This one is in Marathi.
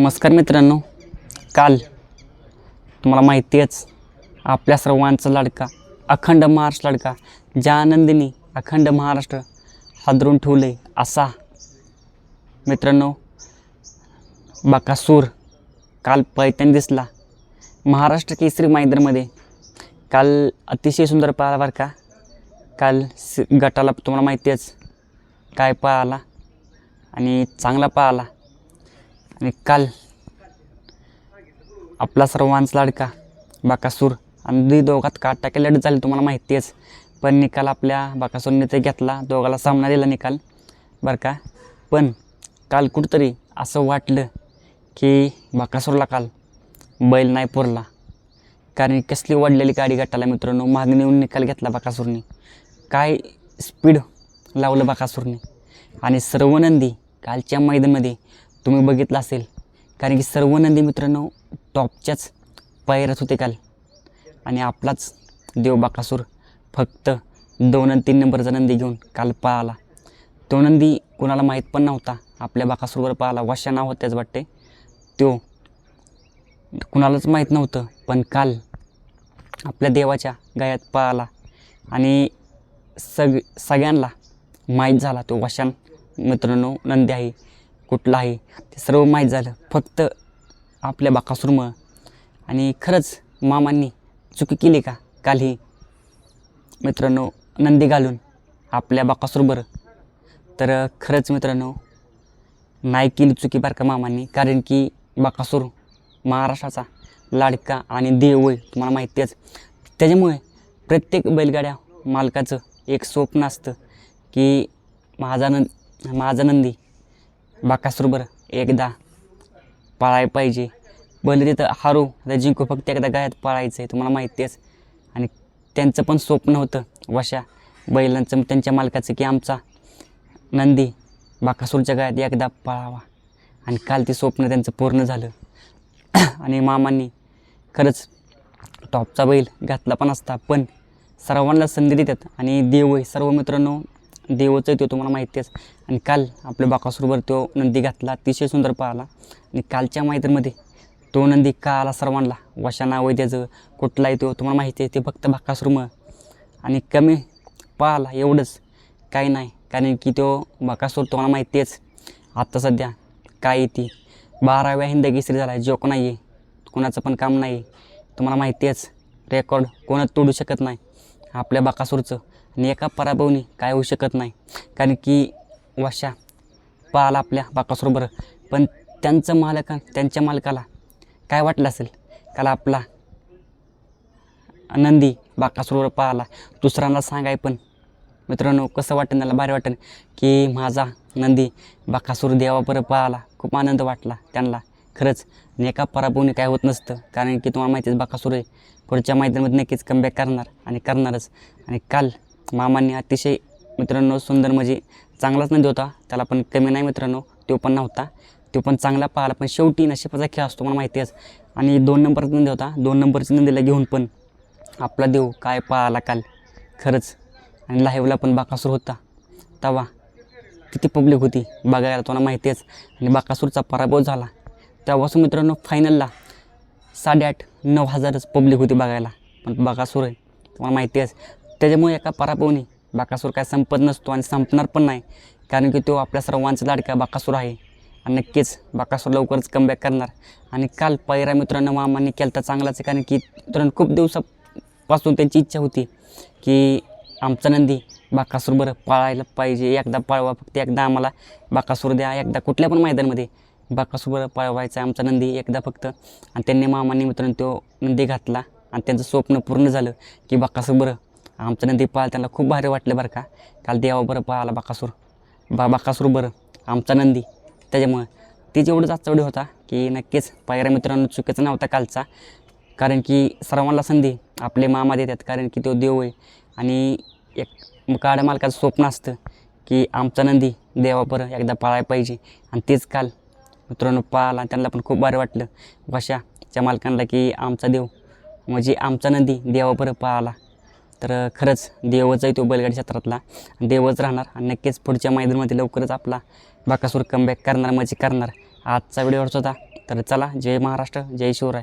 नमस्कार मित्रांनो. काल तुम्हाला माहिती आहेच आपल्या सर्वांचा लाडका अखंड महाराष्ट्र लाडका ज्या आनंदीने अखंड महाराष्ट्र हादरून ठेवले असा मित्रांनो बकासूर काल पैठण दिसला. महाराष्ट्र केसरी मैदानामध्ये काल अतिशय सुंदर पाहिला बरं का? काल स गटाला तुम्हाला माहिती आहेच काय पाहिला आणि चांगला पाहिला आणि काल आपला सर्वांचा लाडका बाकासूर आणि दी दोघात काट टाके लढत झाली तुम्हाला माहिती आहेच. पण निकाल आपल्या बाकासूरने ते घेतला दोघाला सामना दिला निकाल बरं का? पण काल कुठंतरी असं वाटलं की बाकासूरला काल बैल नाही पुरला. कारण कसली वाढलेली गाडी गटाला मित्रांनो मागणी येऊन निकाल घेतला बाकासूरने. काय स्पीड लावलं बाकासूरने. आणि सर्व नंदी कालच्या मैदानमध्ये तुम्ही बघितलं असेल. कारण की सर्व नंदी मित्रांनो टॉपच्याच पायरत होते काल. आणि आपलाच देव बाकासूर फक्त दोन आणि तीन नंबरचा नंदी घेऊन काल पळाला. तो नंदी कोणाला माहीत पण नव्हता. आपल्या बाकासूरवर पळाला. वशा नाव होत्याच वाटते तो कुणालाच माहीत नव्हतं. पण काल आपल्या देवाच्या गायात पळाला. आणि सग सगळ्यांना माहीत झाला तो वशान मित्रांनो नंदी आहे. कुठला आहे ते सर्व माहीत झालं. फक्त आपल्या बाकासूरमुळं. आणि खरंच मामांनी चुकी केली का? काल ही मित्रांनो नंदी घालून आपल्या बाकासुरबर तर खरंच मित्रांनो नाही केली चुकी बारका का मामांनी? कारण की बाकासूर महाराष्ट्राचा लाडका आणि देव होय तुम्हाला माहितीच आहेच. त्याच्यामुळे प्रत्येक बैलगाड्या मालकाचं एक स्वप्न असतं की माझा नंद माझा नंदी बाकासरोबर एकदा पाळाय पाहिजे. बैल तिथं हारू तर जिंकू फक्त एकदा गायात पाळायचं आहे तुम्हाला माहिती आहेच. आणि त्यांचं पण स्वप्न होतं वशा बैलांचं त्यांच्या मालकाचं की आमचा नंदी बाकासूरच्या गायात एकदा पळावा. आणि काल ते स्वप्न त्यांचं पूर्ण झालं. आणि मामांनी खरंच टॉपचा बैल घातला पण असता पण सर्वांना संधी देतात. आणि देवही सर्व मित्रांनो देवच आहे तो तुम्हाला माहिती आहेच. आणि काल आपल्या बाकासूरवर तो नंदी घातला अतिशय सुंदर पाहिला. आणि कालच्या माहितीमध्ये तो नंदी का आला सर्वांना वशा त्याचं कुठला आहे तो तुम्हाला माहिती आहे ते फक्त बाकासूरमुळं. आणि कमी पाहिला एवढंच काही नाही कारण की तो बकासूर तुम्हाला माहिती आहेच. आत्ता सध्या काय ती? बाराव्या हिंद केसरी झाला आहे जोक नाही आहे कोणाचं पण काम नाही. तुम्हाला माहिती आहेच रेकॉर्ड कोणच तोडू शकत नाही. आपल्या बाकासूरचं. आणि एका पराभवनी काय होऊ शकत नाही. कारण की वाशा पाहिला आपल्या बाकासूरबरोबर पण त्यांचं मालका त्यांच्या मालकाला काय वाटलं असेल? काल आपला नंदी बाकासूरवर पाहिला. दुसऱ्यांना सांगाय पण मित्रांनो कसं वाटेल त्याला भारी वाटेल की माझा नंदी बाकासूर देवापर्यंत पाहिला. खूप आनंद वाटला त्यांना. खरंच नेका एका पराभवने काय होत नसतं. कारण की तुम्हाला माहिती आहे बाकासूर आहे पुढच्या मैदानामध्ये नक्कीच कमबॅक करणार आणि करणारच. आणि काल मामांनी अतिशय मित्रांनो सुंदर म्हणजे चांगलाच नदी होता. त्याला पण कमी नाही मित्रांनो तो पण नव्हता. तो पण चांगला पाहिला पण शेवटी नशिबाचा खेळ असतो मला माहिती आहेच. आणि दोन नंबरचा नंदी होता. दोन नंबरच्या नंदीला घेऊन पण आपला देव काय पाहिला काल? खरंच. आणि लाईव्हला पण बाकासूर होता. तवा किती पब्लिक होती बघायला तुम्हाला माहिती आहेच. आणि बाकासूरचा पराभव झाला. तेव्हापासून मित्रांनो फायनलला साडेआठ नऊ हजारच पब्लिक होती बघायला. पण बाकासूर आहे तुम्हाला माहिती आहेच. त्याच्यामुळे एका पराभवने बाकासूर काय संपत नसतो आणि संपणार पण नाही. कारण की तो आपल्या सर्वांचा लाडका बाकासूर आहे. आणि नक्कीच बाकासूर लवकरच कमबॅक करणार. आणि काल पहिरा मित्रांनो मामांनी केलं तर चांगलाच आहे. कारण की मित्रांनो खूप दिवसापासून त्यांची इच्छा होती की आमचा नंदी बाकासूर बरं पाळायला पाहिजे. एकदा पळवा फक्त एकदा आम्हाला बाकासूर द्या. एकदा कुठल्या पण मैदानामध्ये बाकासूर बरं पळवायचा आमचा नंदी एकदा फक्त. आणि त्यांनी मामांनी मित्रांनो तो नंदी घातला. आणि त्यांचं स्वप्न पूर्ण झालं की बाकासूर बरं आमचा नंदी पाळ त्यांना खूप भारी वाटलं बरं का. काल देवा बरं पाहिला बाकासूर. बा बाकासूर बरं. आमचा नंदी. त्याच्यामुळं ते जेवढंच आजचा व्हिडिओ होता की नक्कीच पायऱ्या मित्रांनो चुकीचा नव्हता कालचा. कारण की सर्वांना संधी आपले मामा देतात. कारण की तो देव आहे. आणि एक काळ्या मालकाचं स्वप्न असतं की आमचा नंदी देवापर एकदा पाळायला पाहिजे. आणि तेच काल मित्रांनो पाळाला त्यांना पण खूप भारी वाटलं. वशाच्या मालकांना की आमचा देव. म्हणजे आमचा नंदी देवापर पाळाला तर खरंच देवच आहे तो बैलगाडी क्षेत्रातला. देवच राहणार आणि नक्कीच पुढच्या मैदानामध्ये लवकरच आपला बाकासूर कमबॅक करणार म्हणजे करणार. आजचा व्हिडिओ होता तर चला जय महाराष्ट्र जय शिवराय.